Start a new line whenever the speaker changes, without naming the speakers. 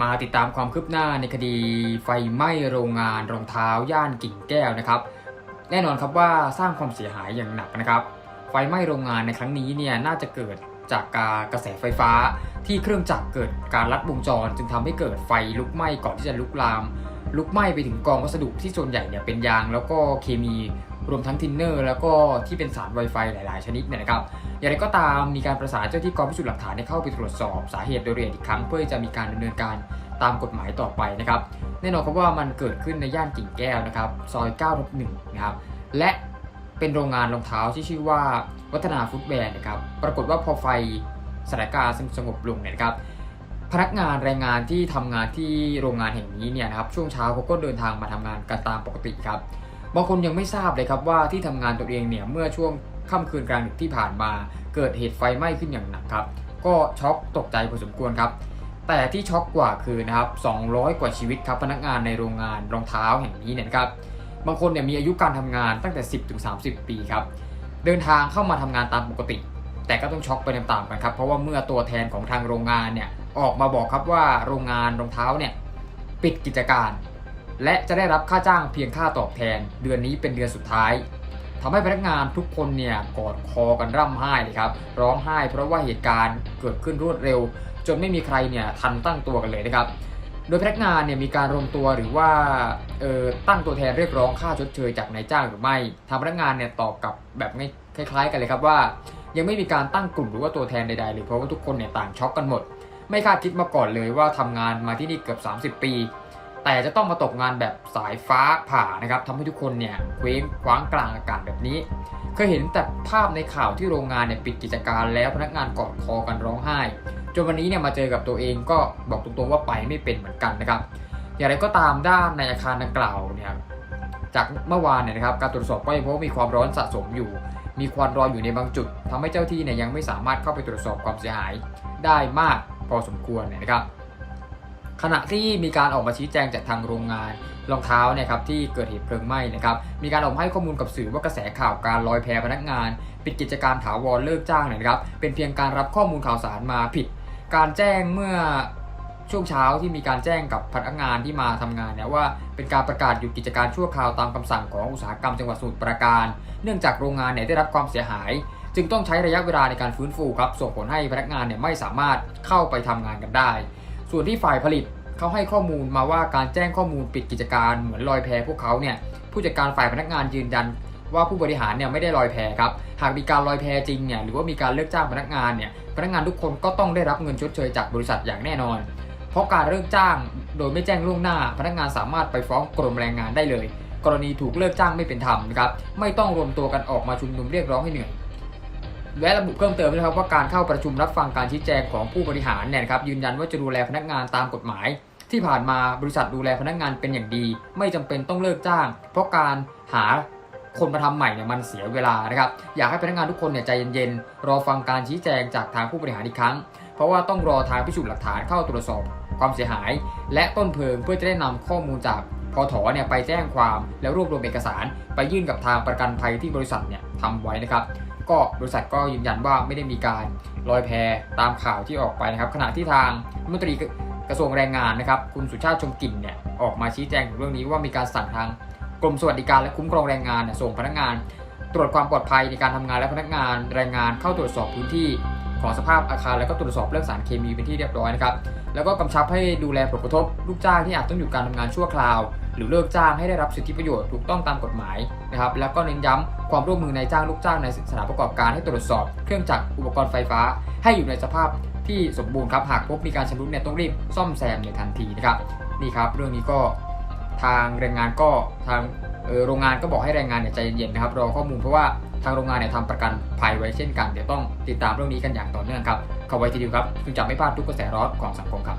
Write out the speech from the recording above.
มาติดตามความคืบหน้าในคดีไฟไหม้โรงงานรองเท้าย่านกิ่งแก้วนะครับ แน่นอนครับว่าสร้างความเสียหายอย่างหนักนะครับ ไฟไหม้โรงงานในครั้งนี้เนี่ยน่าจะเกิดจากการกระแสไฟฟ้า ที่เครื่องจักรเกิดการลัดวงจร จึงทำให้เกิดไฟลุกไหม้ก่อนที่จะลุกลาม ลุกไหม้ไปถึงกองวัสดุที่ส่วนใหญ่เนี่ยเป็นยางแล้วก็เคมี รวมทั้งทินเนอร์แล้วก็ที่เป็นสารไวไฟหลาย ๆ ชนิดเนี่ยนะครับ อย่างไรก็ตามมีการประสานเจ้าที่กองพิสูจน์หลักฐานให้เข้าไปตรวจสอบสาเหตุโดยละเอียดอีกครั้งเพื่อจะมีการดำเนินการตามกฎหมายต่อไปนะครับ แน่นอนครับว่ามันเกิดขึ้นในย่านกิ่งแก้วนะครับ ซอย9ทับ1นะครับ และเป็นโรงงานรองเท้าที่ชื่อว่าวัฒนาฟุตแวร์นะครับ ปรากฏว่าพอไฟสถานการณ์สงบลงเนี่ยนะครับพนักงานแรงงานที่ทำงานที่โรงงานแห่งนี้เนี่ยนะครับช่วงเช้าเขาก็เดินทางมาทำงานกันตามปกติครับ บางคนยังไม่ทราบเลยครับว่าที่ทำงานตัวเองเนี่ยเมื่อช่วงค่ำคืนกลางดึกที่ผ่านมา เกิดเหตุไฟไหม้ขึ้นอย่างหนักครับ ก็ช็อกตกใจพอสมควรครับ แต่ที่ช็อกกว่าคือนะครับ 200 กว่าชีวิตครับพนักงานในโรงงานรองเท้าแห่งนี้เนี่ยครับ บางคนเนี่ยมีอายุการทำงานตั้งแต่ 10ถึง30 ปีครับ เดินทางเข้ามาทำงานตามปกติ แต่ก็ต้องช็อกไปตามๆกันครับ เพราะว่าเมื่อตัวแทนของทางโรงงานเนี่ยออกมาบอกครับว่าโรงงานรองเท้าเนี่ยปิดกิจการ และจะได้รับค่าจ้างเพียงค่าตอบแทน เดือนนี้เป็นเดือนสุดท้ายทำให้พนักงานทุกคนเนี่ยกอดคอกันร่ำไห้เลยครับ ร้องไห้เพราะว่าเหตุการณ์เกิดขึ้นรวดเร็ว จนไม่มีใครเนี่ยทันตั้งตัวกันเลยนะครับ โดยพนักงานเนี่ยมีการรวมตัวหรือว่าเอ่อตั้งตัวแทนเรียกร้องค่าชดเชยจากนายจ้างหรือไม่ทางพนักงานเนี่ยตอบกลับแบบคล้าย ๆ กันเลยครับว่า ยังไม่มีการตั้งกลุ่มหรือว่าตัวแทนใดๆเลยเพราะว่าทุกคนเนี่ยต่างช็อกกันหมด ไม่คาดคิดมาก่อนเลยว่าทำงานมาที่นี่เกือบ 30 ปี แต่จะต้องมาตกงานแบบสายฟ้าผ่านะครับทำให้ทุกคนเนี่ยเคว้งคว้างกลางอากาศแบบนี้ เคยเห็นแต่ภาพในข่าวที่โรงงานเนี่ยปิดกิจการแล้วพนักงานกอดคอกันร้องไห้ จนวันนี้เนี่ยมาเจอกับตัวเองก็บอกตรงๆว่าไปไม่เป็นเหมือนกันนะครับ อย่างไรก็ตามด้านในอาคารดังกล่าวเนี่ยจากเมื่อวานเนี่ยนะครับการตรวจสอบก็ยังพบว่ามีความร้อนสะสมอยู่ มีควันรออยู่ในบางจุดทำให้เจ้าที่เนี่ยยังไม่สามารถเข้าไปตรวจสอบความเสียหายได้มากพอสมควรเนี่ยนะครับ ขณะที่มีการออกมาชี้แจงจากทางโรงงานรองเท้าเนี่ยครับที่เกิดเหตุเพลิงไหม้นะครับมีการออกมาให้ข้อมูลกับสื่อว่ากระแสข่าวการลอยแพพนักงาน ปิดกิจการถาวรเลิกจ้างเนี่ยนะครับเป็นเพียงการรับข้อมูลข่าวสารมาผิด การแจ้งเมื่อช่วงเช้าที่มีการแจ้งกับพนักงานที่มาทำงานเนี่ยว่าเป็นการประกาศหยุดกิจการชั่วคราวตามคำสั่งของอุตสาหกรรมจังหวัดสมุทรปราการ เนื่องจากโรงงานเนี่ยได้รับความเสียหาย จึงต้องใช้ระยะเวลาในการฟื้นฟูครับส่งผลให้พนักงานเนี่ยไม่สามารถเข้าไปทำงานกันได้ ส่วนที่ฝ่ายผลิตเขาให้ข้อมูลมาว่าการแจ้งข้อมูลปิดกิจการเหมือนลอยแพพวกเขาเนี่ยผู้จัดการฝ่ายพนักงานยืนยัน ว่าผู้บริหารเนี่ยไม่ได้ลอยแพครับ หากมีการลอยแพจริงเนี่ยหรือว่ามีการเลิกจ้างพนักงานเนี่ยพนักงานทุกคนก็ต้องได้รับเงินชดเชยจากบริษัทอย่างแน่นอน เพราะการเลิกจ้างโดยไม่แจ้งล่วงหน้า พนักงานสามารถไปฟ้องกรมแรงงานได้เลย กรณีถูกเลิกจ้างไม่เป็นธรรมนะครับไม่ต้องรวมตัวกันออกมาชุมนุมเรียกร้องให้เหนื่อย และระบุเพิ่มเติมด้วยนะครับว่าการเข้าประชุมรับฟังการชี้แจงของผู้บริหารเนี่ยครับยืนยันว่าจะดูแลพนักงานตามกฎหมาย ที่ผ่านมาบริษัทดูแลพนักงานเป็นอย่างดี ไม่จำเป็นต้องเลิกจ้าง เพราะการหาคนมาทำใหม่เนี่ยมันเสียเวลานะครับอยากให้พนักงานทุกคนเนี่ยใจเย็นๆรอฟังการชี้แจงจากทางผู้บริหารอีกครั้ง เพราะว่าต้องรอทางพิสูจน์หลักฐานเข้าตรวจสอบความเสียหาย และต้นเพลิงเพื่อจะได้นำข้อมูลจากพอถอเนี่ยไปแจ้งความแล้วรวบรวมเอกสาร ไปยื่นกับทางประกันภัยที่บริษัทเนี่ยทำไว้นะครับ ก็บริษัทก็ยืนยันว่าไม่ได้มีการลอยแพตามข่าวที่ออกไปนะครับ ขณะที่ทางรัฐมนตรีกระทรวงแรงงานนะครับ คุณสุชาติชมกลิ่นเนี่ยออกมาชี้แจงถึงเรื่องนี้ว่ามีการสั่งทางกรมสวัสดิการและคุ้มครองแรงงานนส่งพนักงาน ตรวจความปลอดภัยในการทำงานและพนักงานแรงงานเข้าตรวจสอบพื้นที่ ของสภาพอาคาร แล้วก็ตรวจสอบเรื่องสารเคมีเป็นที่เรียบร้อยนะครับแล้วก็กำชับให้ดูแลผลกระทบลูกจ้างที่อาจต้องหยุดการทำงานชั่วคราว หรือเลิกจ้างให้ได้รับสิทธิประโยชน์ถูกต้องตามกฎหมายนะครับแล้วก็เน้นย้ำความร่วมมือนายจ้างลูกจ้างในสถานประกอบการให้ตรวจสอบเครื่องจักรอุปกรณ์ไฟฟ้า ให้อยู่ในสภาพที่สมบูรณ์ครับหากพบมีการชำรุดเนี่ยต้องรีบซ่อมแซมในทันทีนะครับนี่ครับเรื่องนี้ก็ทางแรงงานก็ทางโรงงานก็บอกให้แรงงานเนี่ยใจเย็นๆนะครับรอข้อมูลเพราะว่า ทางโรงงานเนี่ยทำประกันภัยไว้เช่นกัน เดี๋ยวต้องติดตามเรื่องนี้กันอย่างต่อเนื่องครับเข้าไว้ทีเดียวครับจึงจะไม่พลาดทุกกระแสร้อนของสังคมครับ